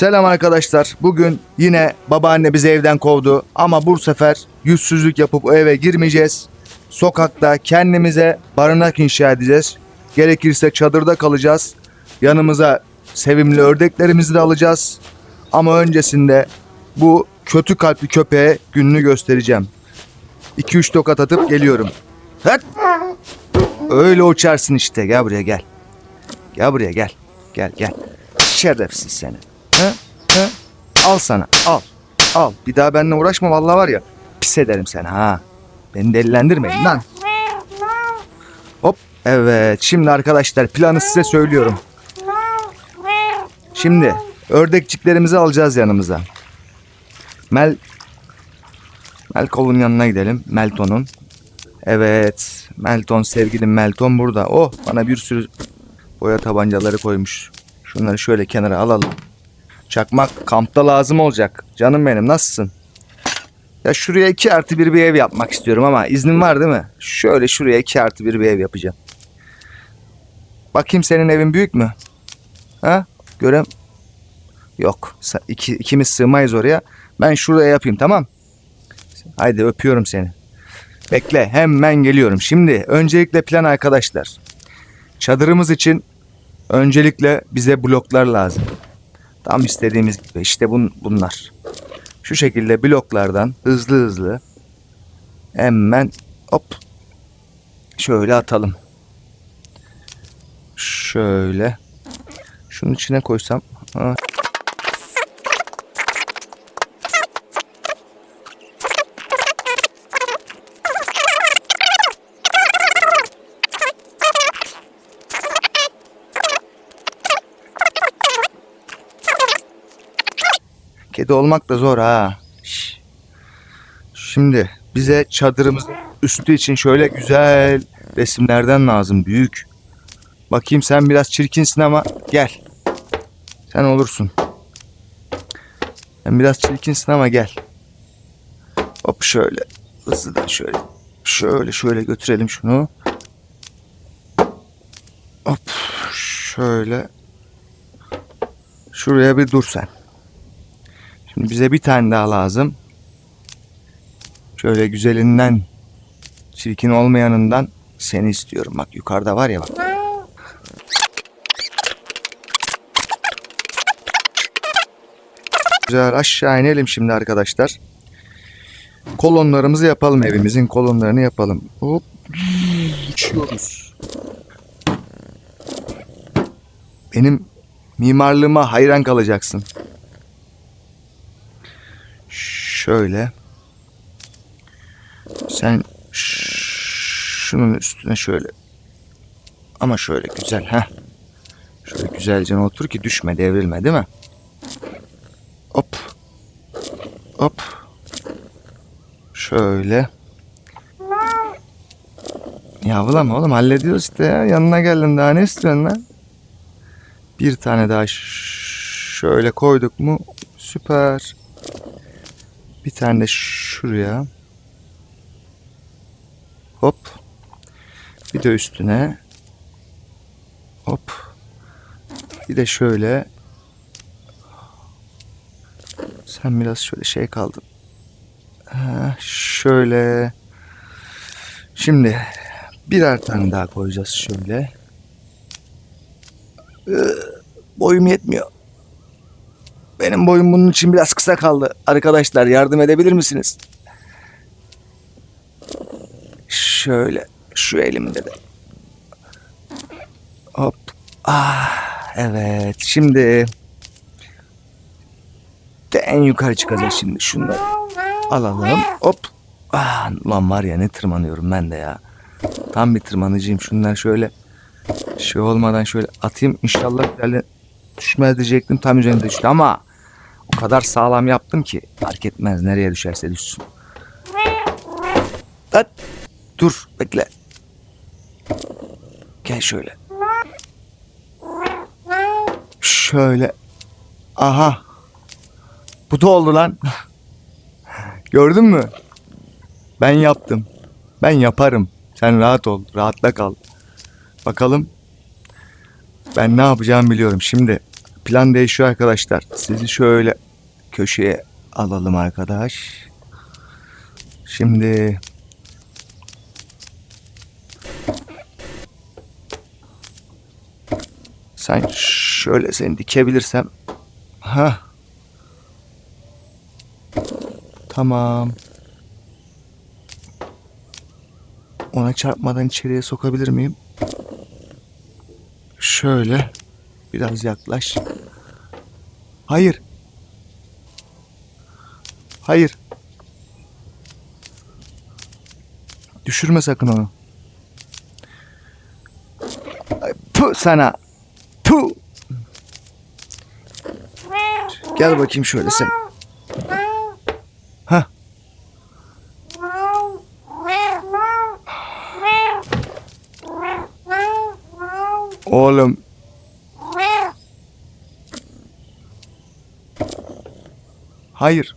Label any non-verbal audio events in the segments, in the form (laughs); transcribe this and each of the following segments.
Selam arkadaşlar. Bugün yine babaanne bizi evden kovdu ama bu sefer yüzsüzlük yapıp o eve girmeyeceğiz. Sokakta kendimize barınak inşa edeceğiz. Gerekirse çadırda kalacağız. Yanımıza sevimli ördeklerimizi de alacağız. Ama öncesinde bu kötü kalpli köpeğe gününü göstereceğim. 2-3 tokat atıp geliyorum. Hadi. Öyle uçarsın işte. Gel buraya gel. Gel buraya gel. Gel gel. Şerefsiz seni. Al sana. Al. Al. Bir daha benimle uğraşma vallahi var ya. Pis ederim seni ha. Beni delilendirmeyin lan. Hop. Evet. Şimdi arkadaşlar planı size söylüyorum. Şimdi ördekçiklerimizi alacağız yanımıza. Mel Melkol'un yanına gidelim. Melton'un. Evet. Melton sevgilim Melton burada. Oh bana bir sürü boya tabancaları koymuş. Şunları şöyle kenara alalım. Çakmak kampta lazım olacak. Canım benim nasılsın? Ya şuraya iki artı bir bir ev yapmak istiyorum ama iznin var değil mi? Şöyle şuraya iki artı bir bir ev yapacağım. Bakayım senin evin büyük mü? Ha? Görem. Yok. İki, ikimiz sığmayız oraya. Ben şuraya yapayım tamam. Haydi öpüyorum seni. Bekle hemen geliyorum. Şimdi öncelikle plan arkadaşlar. Çadırımız için öncelikle bize bloklar lazım. Tam istediğimiz gibi işte bun, bunlar. Şu şekilde bloklardan hızlı hızlı hemen hop şöyle atalım. Şöyle. Şunun içine koysam. Ha. Kedi olmak da zor ha. Şimdi bize çadırımızın üstü için şöyle güzel resimlerden lazım. Büyük. Bakayım sen biraz çirkinsin ama gel. Sen olursun. Sen biraz çirkinsin ama gel. Hop şöyle. Hızlıdan şöyle. Şöyle şöyle götürelim şunu. Hop şöyle. Şuraya bir dur sen. Şimdi bize bir tane daha lazım. Şöyle güzelinden, çirkin olmayanından seni istiyorum. Bak yukarıda var ya bak. Güzel aşağı inelim şimdi arkadaşlar. Kolonlarımızı yapalım evimizin kolonlarını yapalım. Hop uçuyoruz. Benim mimarlığıma hayran kalacaksın. Şöyle. Sen şunun üstüne şöyle. Ama şöyle güzel ha. Şöyle güzelce otur ki düşme, devrilme değil mi? Hop. Hop. Şöyle. Yavlama oğlum hallediyoruz işte ya. Yanına geldim daha ne istiyorsun lan? Bir tane daha şöyle koyduk mu süper. Bir tane de şuraya. Hop. Bir de üstüne. Hop. Bir de şöyle. Sen biraz şöyle şey kaldın. Şöyle. Şimdi birer tane daha koyacağız şöyle. Boyum yetmiyor. Benim boyum bunun için biraz kısa kaldı. Arkadaşlar yardım edebilir misiniz? Şöyle şu elimde de. Hop. Ah evet. Şimdi de en yukarı çıkacağız şimdi. Şunları alalım. Hop. Ah, ulan var ya ne tırmanıyorum ben de ya. Tam bir tırmanıcıyım. Şunlar şöyle şey olmadan şöyle atayım. İnşallah düşmez diyecektim. Tam üzerinde düştü ama o kadar sağlam yaptım ki fark etmez nereye düşerse düşsün. At. Dur bekle. Gel şöyle. Şöyle. Aha. Bu da oldu lan. (laughs) Gördün mü? Ben yaptım. Ben yaparım. Sen rahat ol. Rahatla kal. Bakalım. Ben ne yapacağımı biliyorum. Şimdi plan değişiyor arkadaşlar. Sizi şöyle köşeye alalım arkadaş. Şimdi sen şöyle seni dikebilirsem ha tamam ona çarpmadan içeriye sokabilir miyim? Şöyle biraz yaklaş. Hayır. Hayır. Düşürme sakın onu. Puh sana. Puh. Gel bakayım şöyle sen. Hah. Oğlum hayır.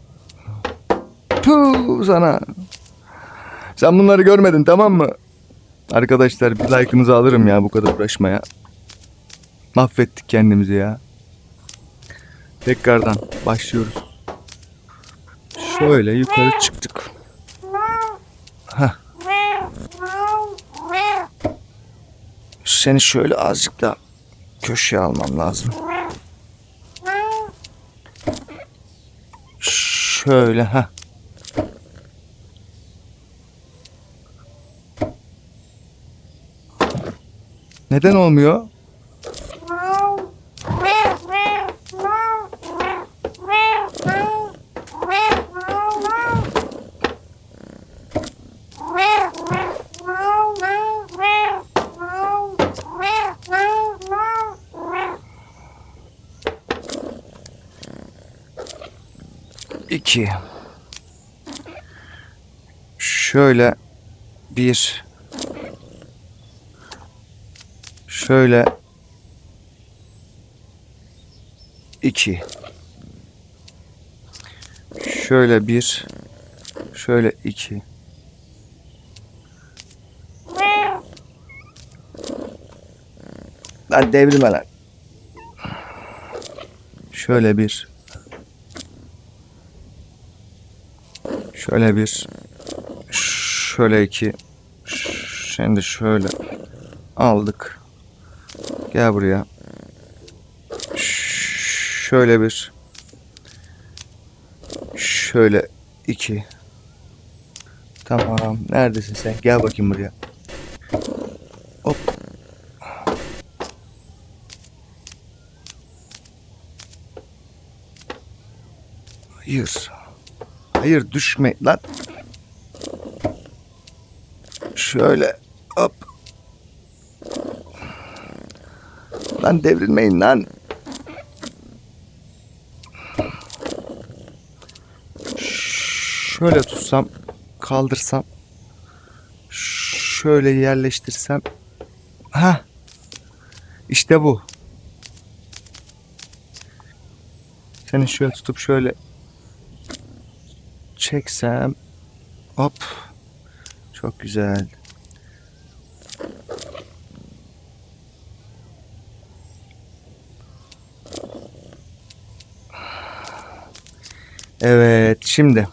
Puh sana. Sen bunları görmedin tamam mı? Arkadaşlar bir like'ınızı alırım ya bu kadar uğraşmaya. Mahvettik kendimizi ya. Tekrardan başlıyoruz. Şöyle yukarı çıktık. Hah. Seni şöyle azıcık da köşeye almam lazım. Şöyle ha. Neden olmuyor? İki. Şöyle bir. Şöyle iki. Şöyle bir. Şöyle iki. Lan devrime lan. Şöyle bir. Şöyle bir. Şöyle iki. Şimdi şöyle aldık. Gel buraya. Şöyle bir. Şöyle iki. Tamam. Neredesin sen? Gel bakayım buraya. Hop. Hayır. Hayır düşme lan. Şöyle hop. Lan devrilmeyin lan. Şöyle tutsam, kaldırsam. Şöyle yerleştirsem. Ha. İşte bu. Seni şöyle tutup şöyle çeksem. Hop. Çok güzel. Evet, şimdi.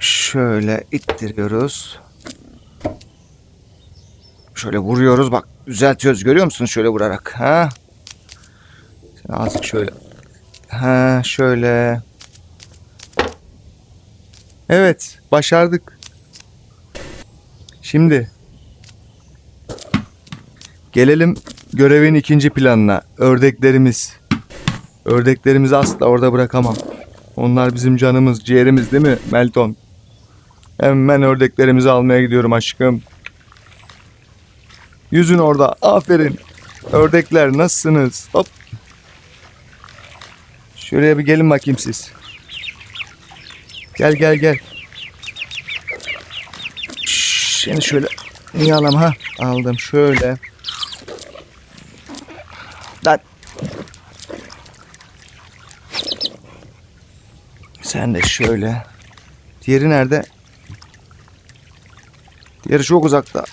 Şöyle ittiriyoruz. Şöyle vuruyoruz bak düzeltiyoruz görüyor musun şöyle vurarak ha? Azıcık şöyle. Ha şöyle. Evet başardık. Şimdi gelelim görevin ikinci planına. Ördeklerimiz. Ördeklerimizi asla orada bırakamam. Onlar bizim canımız, ciğerimiz değil mi Melton? Hemen ördeklerimizi almaya gidiyorum aşkım. Yüzün orada. Aferin. Ördekler nasılsınız? Hop. Şuraya bir gelin bakayım siz. Gel gel gel. Şimdi şöyle niye alam ha? Aldım şöyle. Lan. Sen de şöyle. Diğeri nerede? Diğeri çok uzakta.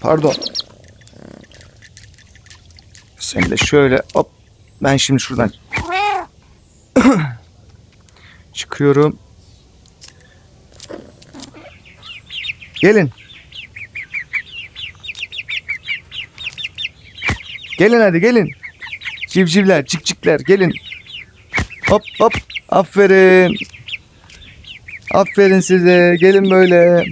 Pardon. Sen de şöyle hop. Ben şimdi şuradan (coughs) çıkıyorum. Gelin. Gelin hadi gelin. Civcivler, cikcikler gelin. Hop hop. Aferin. Aferin size. Gelin böyle.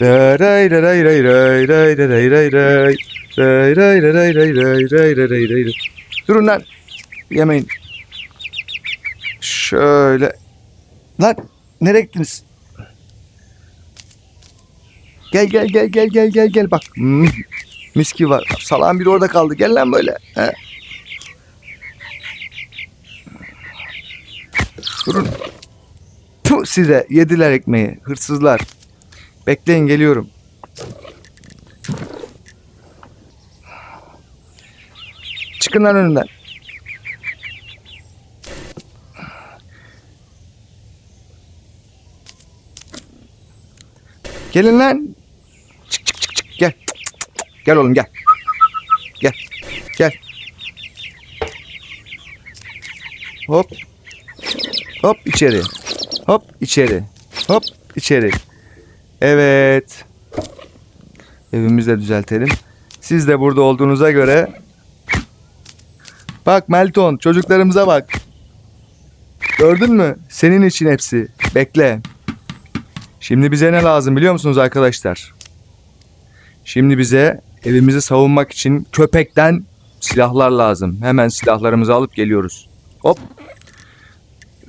Ray ray ray ray ray ray ray ray ray ray. Ray ray ray ray ray ray ray ray ray. Durun lan. Yemeyin. Şöyle. Lan nereye gittiniz? Gel gel gel gel gel gel gel bak. Mis gibi var. Salağın biri orada kaldı. Gel lan böyle. He. Durun. Puh, size yediler ekmeği. Hırsızlar. Bekleyin geliyorum. Çıkın lan önümden. Gelin lan. Çık çık çık çık gel. Gel oğlum gel. Gel. Gel. Hop. Hop içeri. Hop içeri. Hop içeri. Evet. Evimizi de düzeltelim. Siz de burada olduğunuza göre Bak Melton çocuklarımıza bak. Gördün mü? Senin için hepsi. Bekle. Şimdi bize ne lazım biliyor musunuz arkadaşlar? Şimdi bize evimizi savunmak için köpekten silahlar lazım. Hemen silahlarımızı alıp geliyoruz. Hop.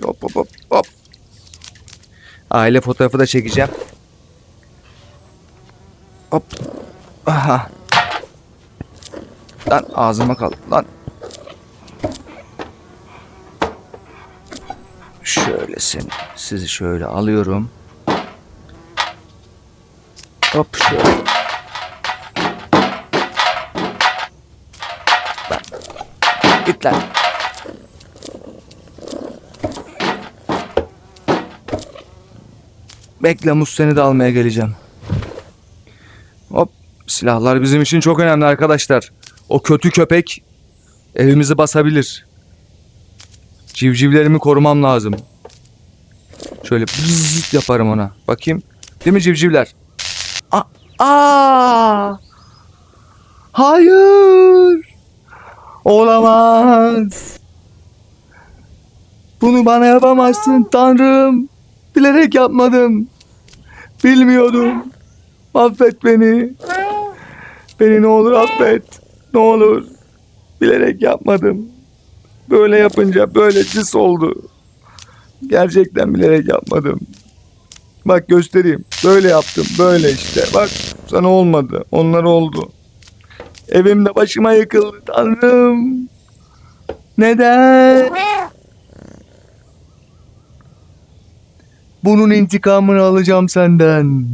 Hop hop hop hop. Aile fotoğrafı da çekeceğim. Hop. Aha. Lan ağzıma kaldı. Lan. Şöyle seni, sizi şöyle alıyorum. Hop şöyle. Lan. Git lan. Bekle Mus seni de almaya geleceğim. Hop silahlar bizim için çok önemli arkadaşlar. O kötü köpek evimizi basabilir. Civcivlerimi korumam lazım. Şöyle yaparım ona. Bakayım. Değil mi civcivler? Aa! Hayır! Olamaz! Bunu bana yapamazsın Tanrım. Bilerek yapmadım. Bilmiyordum. Affet beni. Beni ne olur affet. Ne olur. Bilerek yapmadım. Böyle yapınca böyle cis oldu. Gerçekten bilerek yapmadım. Bak göstereyim. Böyle yaptım. Böyle işte. Bak sana olmadı. Onlar oldu. Evimde başıma yıkıldı. Tanrım. Neden? Bunun intikamını alacağım senden.